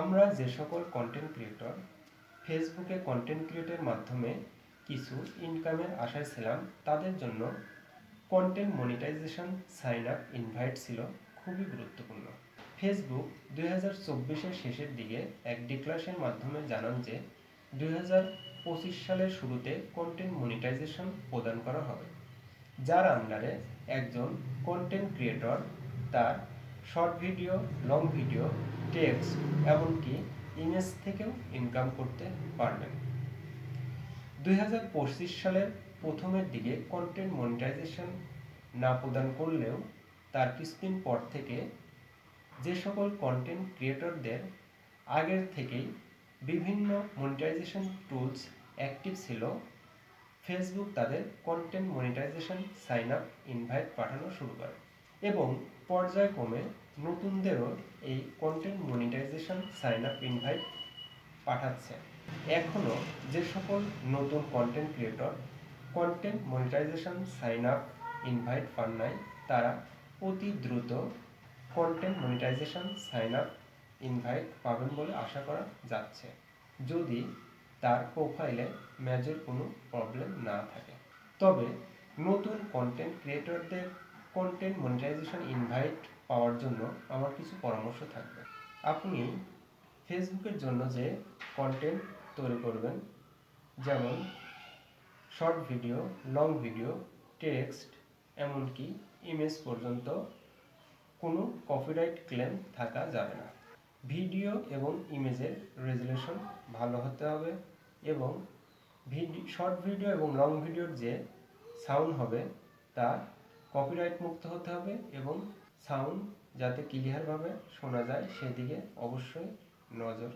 আমরা যে সকল কন্টেন্ট ক্রিয়েটর ফেসবুকে কন্টেন্ট ক্রিয়েটের মাধ্যমে কিছু ইনকামের আশায় ছিলাম, তাদের জন্য content monetization sign up invite ছিল খুবই গুরুত্বপূর্ণ। ফেসবুক দুই হাজার শেষের দিকে এক ডিক্লারেশনের মাধ্যমে জানান যে দুই হাজার পঁচিশ সালের শুরুতে কন্টেন্ট মনিটাইজেশন প্রদান করা হবে। যার আন্ডারে একজন কন্টেন্ট ক্রিয়েটর তার short video, long video, text, এমনকি ইমেজ থেকেও ইনকাম করতে পারবেন। দুই হাজার পঁচিশ সালের প্রথমের দিকে কন্টেন্ট মনিটাইজেশন না প্রদান করলেও তার কিছুদিন পর থেকে যে সকল কন্টেন্ট ক্রিয়েটরদের আগের থেকেই বিভিন্ন মনিটাইজেশন টুলস অ্যাক্টিভ ছিল ফেসবুক তাদের content monetization sign up invite পাঠানো শুরু করে। এবং পর্যায়ক্রমে নতুনদেরও এই content monetization sign up invite পাঠাচ্ছে। এখনও যে সকল নতুন content creator content monetization sign up invite পান নাই, তারা অতি দ্রুত content monetization sign up invite পাবেন বলে আশা করা যাচ্ছে, যদি তার প্রোফাইলে মেজর কোনো প্রবলেম না থাকে। তবে নতুন কন্টেন্ট ক্রিয়েটরদের কন্টেন্ট মনিটাইজেশন ইনভাইট পাওয়ার জন্য আমার কিছু পরামর্শ থাকবে। আপনি ফেসবুকের জন্য যে কন্টেন্ট তৈরি করবেন, যেমন short video long video text এমনকি ইমেজ পর্যন্ত কোনো কপিরাইট ক্লেম থাকা যাবে না। ভিডিও এবং ইমেজের রেজুলেশন ভালো হতে হবে এবং ভিডিও শর্ট ভিডিও এবং লং ভিডিওর যে সাউন্ড হবে, তা কপিরাইট মুক্ত হতে হবে এবং সাউন্ড যাতে ক্লিয়ারভাবে শোনা যায় সেদিকে অবশ্যই নজর